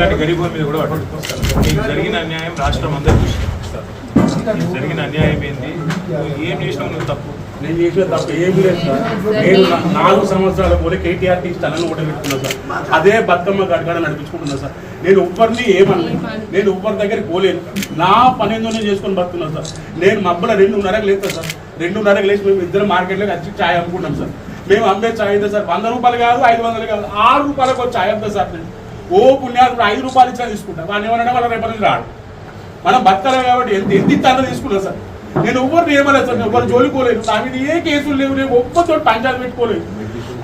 ఇట్లాంటి గరీబుల మీద కూడా పడ్డాడు జరిగిన అన్యాయం రాష్ట్రం అందరూ చూసి జరిగిన అన్యాయం ఏంది? ఏం చేసినావు? నువ్వు తప్పు. నేను చేసిన తప్పు ఏం లేదు సార్. నేను నాలుగు సంవత్సరాల పోలే కేటీఆర్కి స్థలాన్ని కూడా పెట్టుకున్నా సార్. అదే బతుకమ్మ గడగడ నడిపించుకుంటున్నా సార్. నేను ఉప్పర్ని ఏమన్నా నేను ఉప్పర్ దగ్గరికి పోలేను నా పని ఎందుకు చేసుకొని బతుకున్నా సార్. నేను మబ్బుల రెండున్నరకు లేస్తా సార్. రెండున్నరకు లేచి మేము ఇద్దరు మార్కెట్లోకి వచ్చి ఛాయ్ అమ్ముకుంటాం సార్. మేము అమ్మే ఛాయ్ అయితే సార్ వంద రూపాయలు కాదు ఐదు వందలు కాదు ఆరు రూపాయలకు ఛాయ్ అమ్ముతా సార్ నేను. ఓ పుణ్యాత్ముడు ఐదు రూపాయలు ఇచ్చినా తీసుకుంటా. వాడిని ఏమన్నా వాళ్ళ రేపటి నుంచి రాడు. మనం బతకలేం కాబట్టి ఎంత ఎంత ఇస్తానో తీసుకున్నా సార్. నేను ఎవరిని ఏమలేదు సార్ ఎవరు జోలుకోలేదు నా మీద ఏ కేసులు లేవు నేను ఒక్కతో పంచాయతీ పెట్టుకోలేదు.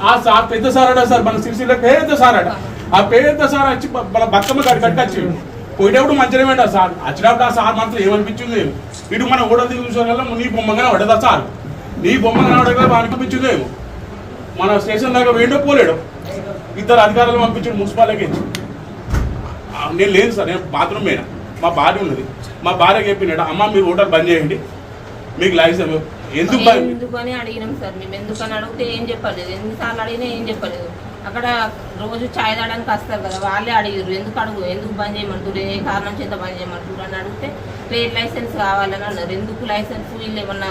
ఆ సార్ పెద్ద సార్ అడ సార్ మన సిరిసిల్ల పెద్ద సార్ అడ ఆ పెద్ద సార్ వచ్చి మన బతుకమ్మ కాడి కట్టచ్చి పోయేటప్పుడు మంచిగా ఆ సార్. వచ్చినప్పుడు ఆ సార్ మనసులో ఏమనిపించింది ఇటు మన ఓడది చూసిన నీ బొమ్మగానే పడదా సార్? నీ బొమ్మగానే పడగా అనిపించింది మన స్టేషన్ దాకా వేండో పోలేడు. ఇద్దరు అధికారులు పంపించాడు మున్సిపాలిటీకి. నేను లేదు సార్ నేను బాత్రూమ్ పోయినా. మా భార్య ఉన్నది. మా భార్య చెప్పినాడు అమ్మ మీరు హోటల్ బంద్ చేయండి. మీకు లైసెన్స్ ఎందుకు ఎందుకని అడిగినాం సార్ మేము ఎందుకని అడిగితే ఏం చెప్పలేదు. ఎన్నిసార్లు అడిగినా ఏం చెప్పలేదు. అక్కడ రోజు ఛాయ్ తాగడానికి వస్తారు కదా వాళ్ళే అడిగారు ఎందుకు అడుగు? ఎందుకు బంద్ చేయమంటారు ఏ కారణం చేత బంద్ చేయమంటారు అని అడిగితే ట్రేడ్ లైసెన్స్ కావాలని అన్నారు. ఎందుకు లైసెన్స్? వీళ్ళు ఏమన్నా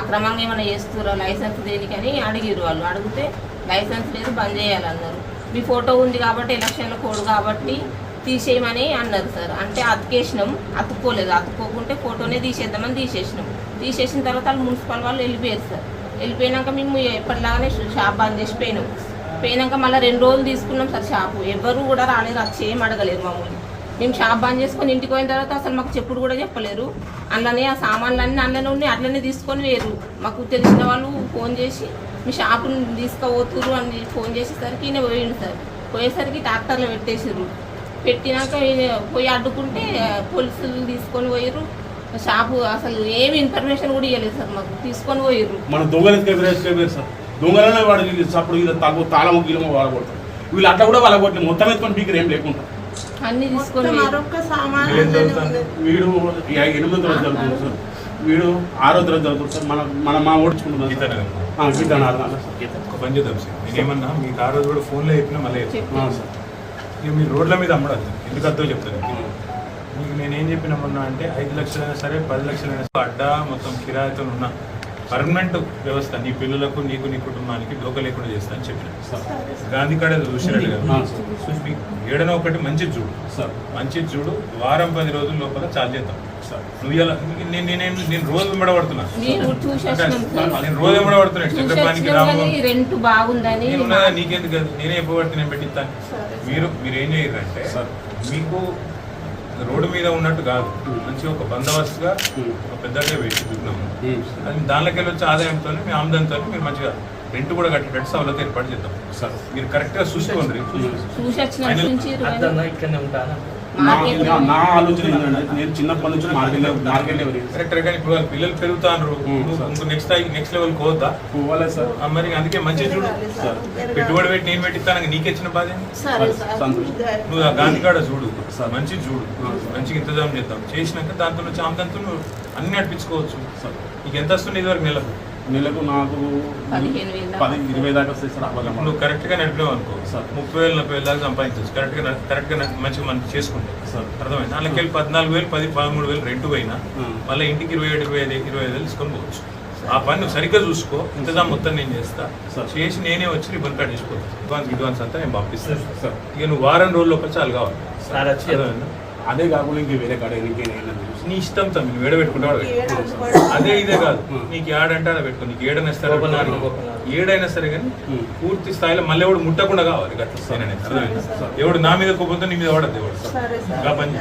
అక్రమంగా ఏమన్నా చేస్తారో లైసెన్స్ దేనికని? అడిగారు వాళ్ళు. అడిగితే లైసెన్స్ లేదు బంద్ చేయాలన్నారు. మీ ఫోటో ఉంది కాబట్టి ఎలక్షన్ల కోడ్ కాబట్టి తీసేయమని అన్నారు సార్. అంటే అతికేసినాం అతుక్కోలేదు. అతుక్కోకుంటే ఫోటోనే తీసేద్దామని తీసేసినాం. తీసేసిన తర్వాత వాళ్ళు మున్సిపల్ వాళ్ళు వెళ్ళిపోయారు సార్. వెళ్ళిపోయినాక మేము ఎప్పటిలాగానే షాప్ బంద్ చేసి పోయినాం. పోయినాక మళ్ళీ రెండు రోజులు తీసుకున్నాం సార్ షాపు. ఎవరు కూడా రాలేదు. అది ఏం అడగలేరు మమ్మల్ని. మేము షాప్ బంద్ చేసుకొని ఇంటికి పోయిన తర్వాత అసలు మాకు చెప్పుడు కూడా చెప్పలేరు. అందులోనే ఆ సామాన్లన్నీ అందులోనే ఉన్నాయి. అట్లనే తీసుకొని వేరు మాకు తెలిసిన వాళ్ళు ఫోన్ చేసి మీ షాపుని తీసుకుపోతురు అని ఫోన్ చేసేసరికి ఈయన పోయిండు సార్. పోయేసరికి ట్రాక్టర్లో పెట్టేసారు పెట్టినాక పోయి అడ్డుకుంటే పోలీసులు తీసుకొని పోయారు షాపు అసలు ఏమి ఇన్ఫర్మేషన్ కూడా ఇవ్వలేదు సార్ మాకు. తీసుకొని పోయారు మన దొంగలు సార్? దొంగలనే వాడు అప్పుడు వీళ్ళు తగ్గు తాళము గీలము వాడబడతారు వీళ్ళు అట్లా కూడా వాళ్ళ కొట్టి మొత్తం ఎత్తుకొని పీకరు ఏం లేకుండా. అన్ని తీసుకొని? వీడు ఎనిమిదో తరగతి జరుగుతుంది సార్. వీడు ఆరో తరగతి జరుగుతుంది సార్. మన మన మా ఓడించుకుంటున్నాం సార్. నగర్. ఆ, గీత నాలుగు సార్. గీత ఒక పని చేద్దాం సార్. నేనేమన్నా మీకు ఆ రోజు కూడా ఫోన్లో చెప్పినా మళ్ళీ సార్. ఇక మీరు రోడ్ల మీద అమ్మడద్దు ఎందుకు అర్థం చెప్తాను మీకు నేనేం చెప్పిన మొన్న అంటే ఐదు లక్షలైనా సరే పది లక్షలైనా సరే అడ్డా మొత్తం కిరాయితో ఉన్నా పర్మనెంట్ వ్యవస్థ నీ పిల్లలకు నీకు నీ కుటుంబానికి డోక లేకుండా చేస్తా అని చెప్పిన. సార్. గాంధీ కాడ చూసినట్టు కదా. ఏడనో ఒకటి మంచి చూడు. సార్. మంచి చూడు. వారం పది రోజుల లోపల చాలు చేద్దాం. నువ్వు నేను నేనేం నేను రోజు వెంబడబడుతున్నా. నేను రోజు వెంబడబడుతున్నా. రాము. నేను నీకెందుకు? నేనే పెట్టిస్తాను. మీరు మీరు ఏం చేయరంటే. మీకు రోడ్డు మీద ఉన్నట్టు కాదు. మంచి ఒక బందోబస్తుగా. ఒక పెద్దగా పెట్టి చూపినాము. అది దానిలోకి వెళ్ళి వచ్చే ఆదాయంతో మీ ఆమ్దంతో మీరు మంచిగా రెంట్ కూడా కట్టేటట్టు సవలత ఏర్పాటు చేద్దాం. సార్. మీరు కరెక్ట్గా చూసుకోండి. చూసొచ్చిన నా ఆలోచన నేను చిన్నప్పటి నుంచి మార్కెట్ మార్కెట్ లెవెల్ కరెక్ట్ కానీ ఇప్పుడు వాళ్ళ పిల్లలు పెరుగుతారు నెక్స్ట్ నెక్స్ట్ లెవెల్ సార్. మరి అందుకే మంచిగా చూడు. పెట్టుబడి పెట్టి నేను పెట్టిస్తాను నీకు ఇచ్చిన బాధ. నువ్వు ఆ గాంధీ కాడ చూడు. సార్. మంచి చూడు. మంచిగా ఇంతజాం చేద్దాం. చేసినాక దాంతో నుంచి అన్ని నడిపించుకోవచ్చు సార్. నీకు ఎంత వస్తుంది ఇదివరకు నెలకు? నెలకు నాకు పది ఇరవై దాకా వస్తాయి సార్ అవ్వగలం నువ్వు కరెక్ట్గా నడిపావు అనుకో. సార్. ముప్పై వేలు నలభై వేలు దాకా సంపాదించవచ్చు కరెక్ట్గా కరెక్ట్గా నడి- మంచిగా మనం చేసుకుంటే. సార్. అర్థమైంది? దానికి వెళ్ళి పద్నాలుగు వేలు పది పదమూడు వేలు రెంట్ పోయినా. మళ్ళీ ఇంటికి ఇరవై ఏడు ఇరవై ఐదు ఇరవై ఐదు వేలు తీసుకొని పోవచ్చు. ఆ పని నువ్వు సరిగ్గా చూసుకో. ఇంతదా మొత్తం నేను చేస్తా. సార్. చేసి నేనే వచ్చి రిబన్ కార్డ్ చేసుకోవచ్చు అడ్వాన్స్ అడ్వాన్స్ అంతా నేను పంపిస్తాను సార్. ఇక నువ్వు వారం రోజుల లోపల చాలు కావాలి. సార్ వచ్చి అర్థమైందా? అదే కాకుండా ఇంక వేరే కాడ ఇంకేం నీ ఇష్టం తమ్మి నువ్వు ఏడ పెట్టుకుంటావు. అదే ఇదే కాదు నీకు ఏడంటే అలా పెట్టుకో నీకు ఏడైనా సరే గోపనాథ్, పెట్టుకో. గోపనాథ్. ఏడైనా సరే కానీ. పూర్తి స్థాయిలో మళ్ళీ ఎవడు ముట్టకుండా కావాలి గట్ల? ఎవడు నా మీద కోపంతో నీ మీద పడద్దు ఎవడు పని.